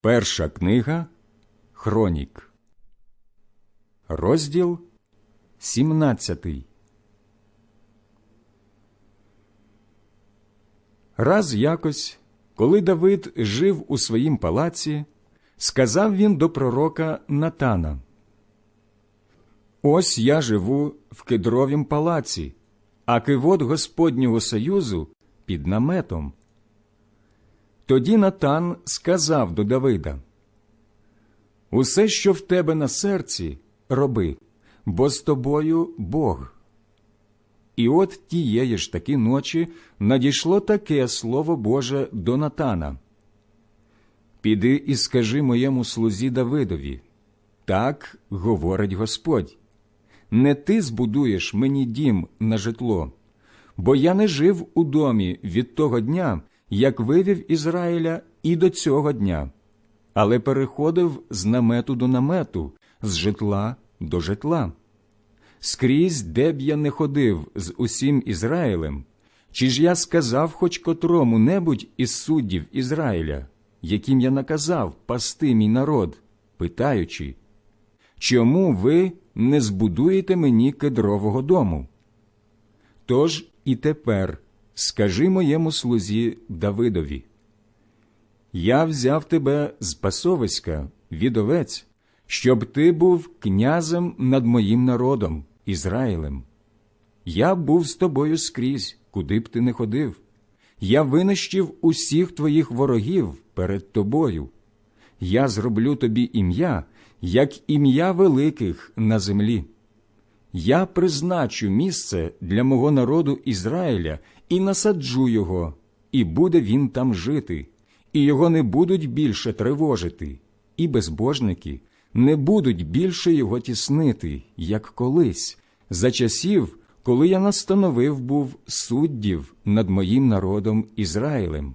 Перша книга Хронік, розділ 17 Раз якось, коли Давид жив у своїм палаці, сказав він до пророка Натана Ось я живу в кедровім палаці, а кивот Господнього Союзу під наметом. Тоді Натан сказав до Давида Усе, що в тебе на серці, роби, бо з тобою Бог. І от тієї ж таки ночі надійшло таке слово Боже до Натана. Піди і скажи моєму слузі Давидові. Так говорить Господь. Не ти збудуєш мені дім на житло, бо я не жив у домі від того дня, як вивів Ізраїля і до цього дня, але переходив з намету до намету, з житла до житла. Скрізь, де б я не ходив з усім Ізраїлем, чи ж я сказав хоч котрому небудь із суддів Ізраїля, яким я наказав пасти мій народ, питаючи, чому ви не збудуєте мені кедрового дому? Тож і тепер скажи моєму слузі Давидові, я взяв тебе з пасовиська, від овець, щоб ти був князем над моїм народом, Ізраїлем. Я був з тобою скрізь, куди б ти не ходив. Я винищив усіх твоїх ворогів перед тобою. Я зроблю тобі ім'я, як ім'я великих на землі. Я призначу місце для мого народу Ізраїля і насаджу його, і буде він там жити, і його не будуть більше тривожити, і безбожники не будуть більше його тіснити, як колись, за часів, коли я настановив був суддів над моїм народом Ізраїлем.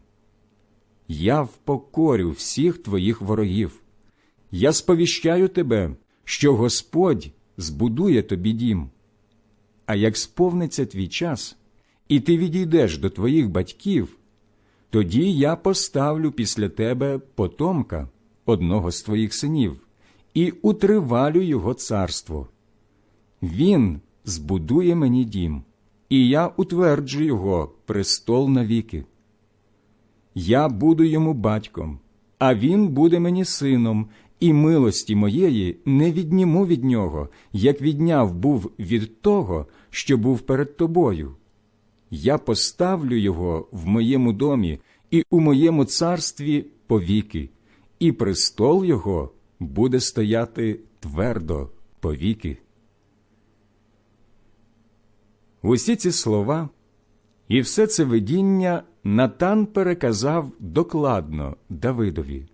Я впокорю всіх твоїх ворогів. Я сповіщаю тебе, що Господь збудує тобі дім. А як сповниться твій час, і ти відійдеш до твоїх батьків, тоді я поставлю після тебе потомка, одного з твоїх синів, і утривалю його царство. Він збудує мені дім, і я утверджу його престол навіки. Я буду йому батьком, а він буде мені сином, і милості моєї не відніму від нього, як відняв був від того, що був перед тобою. Я поставлю його в моєму домі і у моєму царстві повіки, і престол його буде стояти твердо повіки. Усі ці слова і все це видіння Натан переказав докладно Давидові.